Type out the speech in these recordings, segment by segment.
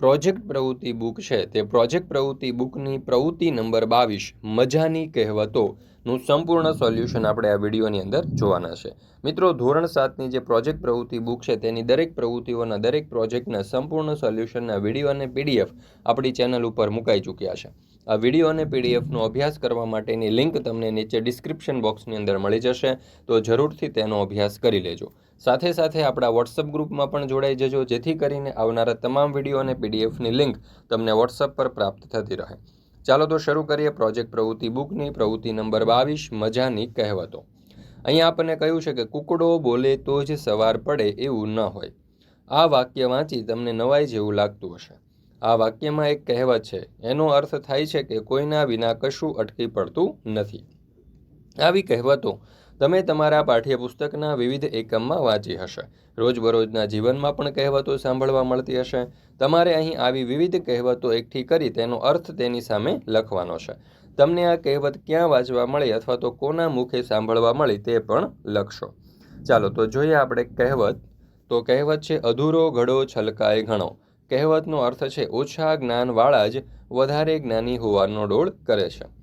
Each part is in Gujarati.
પ્રોજેક્ટ પ્રવૃત્તિ બુક છે તે પ્રોજેક્ટ પ્રવૃત્તિ બુકની પ્રવૃત્તિ નંબર બાવીસ, મજાની કહેવતોનું સંપૂર્ણ સોલ્યુશન આપણે આ વિડીયોની અંદર જોવાના છે. મિત્રો, ધોરણ સાતની જે પ્રોજેક્ટ પ્રવૃત્તિ બુક છે તેની દરેક પ્રવૃત્તિઓના દરેક પ્રોજેક્ટના સંપૂર્ણ સોલ્યુશનના વીડિયો અને પીડીએફ આપણી ચેનલ ઉપર મુકાઈ ચૂક્યા છે. આ વીડિયો અને પીડીએફનો અભ્યાસ કરવા માટેની લિંક તમને નીચે ડિસ્ક્રિપ્શન બોક્સની અંદર મળી જશે, તો જરૂરથી તેનો અભ્યાસ કરી લેજો. સાથે સાથે આપણા વોટ્સઅપ ગ્રુપમાં પણ જોડાઈ જજો, જેથી કરીને આવનારા તમામ વીડિયો અને પીડીએફની લિંક તમને વોટ્સઅપ પર પ્રાપ્ત થતી રહે. ચાલો તો શરૂ કરીએ પ્રોજેક્ટ પ્રવૃત્તિ બુકની પ્રવૃત્તિ નંબર બાવીસ, મજાની કહેવતો. અહીંયા આપણને કહ્યું છે કે કુકડો બોલે તો જ સવાર પડે એવું ન હોય. આ વાક્ય વાંચી તમને નવાઈ જેવું લાગતું હશે. આ વાક્યમાં એક કહેવત છે, એનો અર્થ થાય છે કે કોઈના વિના કશું અટકી પડતું નથી. આવી કહેવતો તમે તમારા પાઠ્યપુસ્તકના વિવિધ એકમમાં વાંચી હશે. રોજબરોજના જીવનમાં પણ કહેવતો સાંભળવા મળતી હશે. તમારે અહીં આવી વિવિધ કહેવતો એકઠી કરી તેનો અર્થ તેની સામે લખવાનો છે. તમને આ કહેવત ક્યાં વાંચવા મળી અથવા તો કોના મુખે સાંભળવા મળી તે પણ લખશો. ચાલો, તો જોઈએ આપણે કહેવત. તો કહેવત છે, અધૂરો ઘડો છલકાય ઘણો. કહેવતનો અર્થ છે, ઓછા જ્ઞાનવાળા જ વધારે જ્ઞાની હોવાનો ડોળ કરે છે.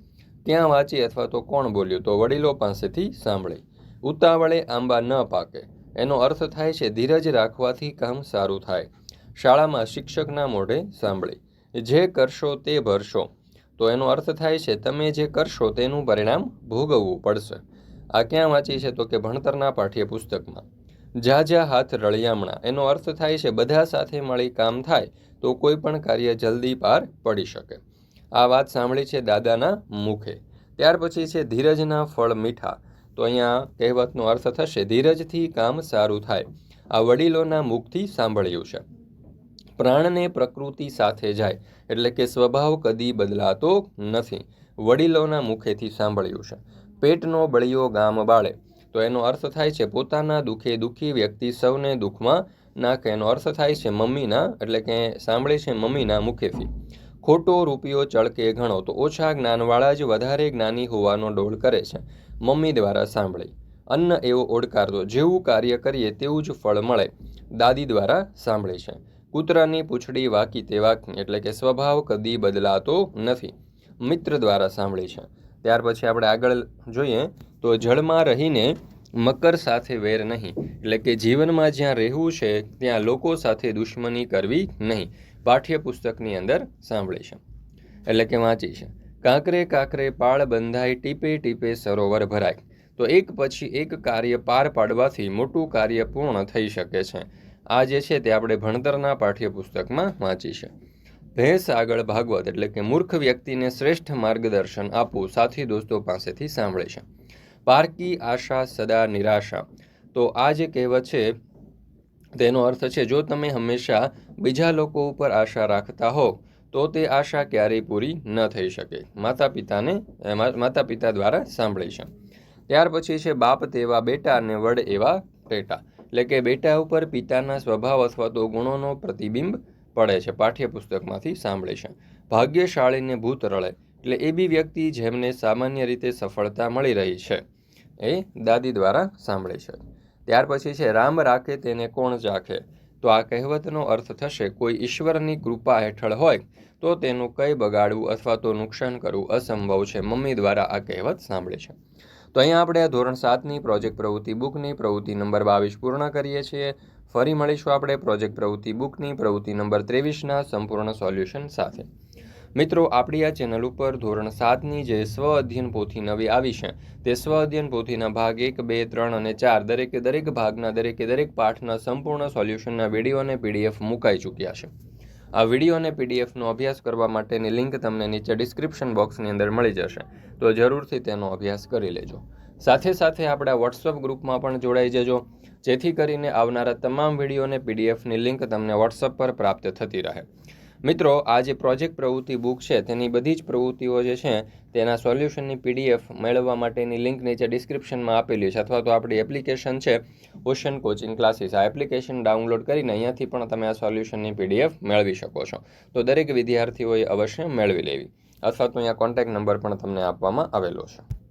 ક્યાં વાંચી અથવા તો કોણ બોલ્યું તો વડીલો પાસેથી સાંભળી. ઉતાવળે આંબા ન પાકે. એનો અર્થ થાય છે ધીરજ રાખવાથી કામ સારું થાય. શાળામાં શિક્ષકના મોઢે સાંભળી. જે કરશો તે ભરશો. તો એનો અર્થ થાય છે તમે જે કરશો તેનું પરિણામ ભોગવવું પડશે. આ ક્યાં વાંચી છે તો કે ભણતરના પાઠ્યપુસ્તકમાં. જ્યાં જ્યાં હાથ રળિયામણા. એનો અર્થ થાય છે બધા સાથે મળી કામ થાય તો કોઈ પણ કાર્ય જલ્દી પાર પડી શકે. આ વાત સાંભળી છે દાદાના મુખે. ત્યાર પછી છે ધીરજના ફળ મીઠા. તો અહીંયા કહેવતનો અર્થ થશે, ધીરજથી કામ સારું થાય. આ વડીલોના મુખથી સાંભળ્યું છે. પ્રાણને પ્રકૃતિ સાથે જાય, એટલે કે સ્વભાવ કદી બદલાતો નથી. વડીલોના મુખેથી સાંભળ્યું છે. પેટનો બળિયો ગામ બાળે. તો એનો અર્થ થાય છે પોતાના દુઃખે દુઃખી વ્યક્તિ સૌને દુઃખમાં નાખે. એનો અર્થ થાય છે મમ્મીના, એટલે કે સાંભળે છે મમ્મીના મુખેથી. ખોટો રૂપિયો ચળકે ઘણો, તો ઓછા જ્ઞાનવાળા જ વધારે જ્ઞાની હોવાનો ડોળ કરે છે, મમ્મી દ્વારા સાંભળી. અન્ન એવો ઓડકારતો, જેવું કાર્ય કરીએ તેવું જ ફળ મળે, દાદી દ્વારા સાંભળે છે. કૂતરાની પૂંછડી વાકી તે વાકી એટલે કે સ્વભાવ કદી બદલાતો નથી. મિત્ર દ્વારા સાંભળી છે. ત્યાર પછી આપણે આગળ જોઈએ, તો જળમાં રહીને મકર સાથે વેર નહીં, એટલે કે જીવનમાં જ્યાં રહેવું છે, ત્યાં લોકો સાથે દુશ્મની કરવી નહીં. પાઠ્યપુસ્તકની અંદર સાંભળી એટલે કે વાંચી કાંકરે કાંકરે પાળ બંધાય, ટીપે ટીપે સરોવર ભરાય. તો એક પછી એક કાર્ય પાર પાડવાથી મોટું કાર્ય પૂર્ણ થઈ શકે છે. આ જે છે તે આપણે ભણતરના પાઠ્યપુસ્તકમાં વાંચી ભેંસ આગળ ભાગવત એટલે કે મૂર્ખ વ્યક્તિને શ્રેષ્ઠ માર્ગદર્શન આપવું સાથી દોસ્તો પાસેથી સાંભળે પારકી આશા સદા નિરાશા. તો આ જે કહેવત છે, તેનો અર્થ છે, જો તમે હંમેશા બીજા લોકો ઉપર આશા રાખતા હો, તો તે આશા ક્યારેય પૂરી ન થઈ શકે. માતા પિતાને માતા પિતા દ્વારા સાંભળીશું. ત્યાર પછી છે બાપ તેવા બેટા અને વડ એવા ટેટા એટલે કે બેટા ઉપર પિતાના સ્વભાવ અથવા તો ગુણોનો પ્રતિબિંબ પડે છે, પાઠ્યપુસ્તકમાંથી સાંભળે છે ભાગ્યશાળીને ભૂત રળે એટલે એ બી વ્યક્તિ જેમને સામાન્ય રીતે સફળતા મળી રહી છે, એ દાદી દ્વારા સાંભળે છે. ત્યાર પછી છે રામ રાખે તેને કોણ ચાખે? તો આ કહેવતનો અર્થ થશે, કોઈ ઈશ્વરની કૃપા હેઠળ હોય તો તેનું કંઈ બગાડવું અથવા તો નુકસાન કરવું અસંભવ છે. મમ્મી દ્વારા આ કહેવત સાંભળે છે. તો અહીંયા આપણે ધોરણ સાતની પ્રોજેક્ટ પ્રવૃત્તિ બુકની પ્રવૃત્તિ નંબર બાવીસ પૂર્ણ કરીએ છીએ. ફરી મળીશું આપણે પ્રોજેક્ટ પ્રવૃત્તિ બુકની પ્રવૃત્તિ નંબર ત્રેવીસના સંપૂર્ણ સોલ્યુશન સાથે. મિત્રો, આપણી આ ચેનલ ઉપર ધોરણ સાતની જે સ્વ અધ્યયન પોથી નવી આવી છે, તે સ્વ અધ્યયન પોથીના ભાગ એક, બે, ત્રણ અને ચાર દરેકે દરેક ભાગના દરેકે દરેક પાઠના સંપૂર્ણ સોલ્યુશનના વીડિયો અને પીડીએફ મુકાઈ ચૂક્યા છે. આ વીડિયો અને પીડીએફનો અભ્યાસ કરવા માટેની લિંક તમને નીચે ડિસ્ક્રિપ્શન બોક્સની અંદર મળી જશે, તો જરૂરથી તેનો અભ્યાસ કરી લેજો. સાથે સાથે આપણા વોટ્સઅપ ગ્રુપમાં પણ જોડાઈ જજો, જેથી કરીને આવનારા તમામ વિડીયોને પીડીએફની લિંક તમને વોટ્સઅપ પર પ્રાપ્ત થતી રહે. મિત્રો, આ જે પ્રોજેક્ટ પ્રવૃત્તિ બુક છે, તેની બધી જ પ્રવૃત્તિઓ જે છે, તેના સોલ્યુશનની પીડીએફ મેળવવા માટેની લિંક નીચે ડિસ્ક્રિપ્શનમાં આપેલી છે, અથવા તો આપણી એપ્લિકેશન છે ઓશન કોચિંગ ક્લાસીસ આ એપ્લિકેશન ડાઉનલોડ કરીને અહીંયાથી પણ તમે આ સોલ્યુશનની પીડીએફ મેળવી શકો છો. તો દરેક વિદ્યાર્થીઓએ અવશ્ય મેળવી લેવી, અથવા તો અહીંયા કોન્ટેક્ટ નંબર પણ તમને આપવામાં આવેલો છે.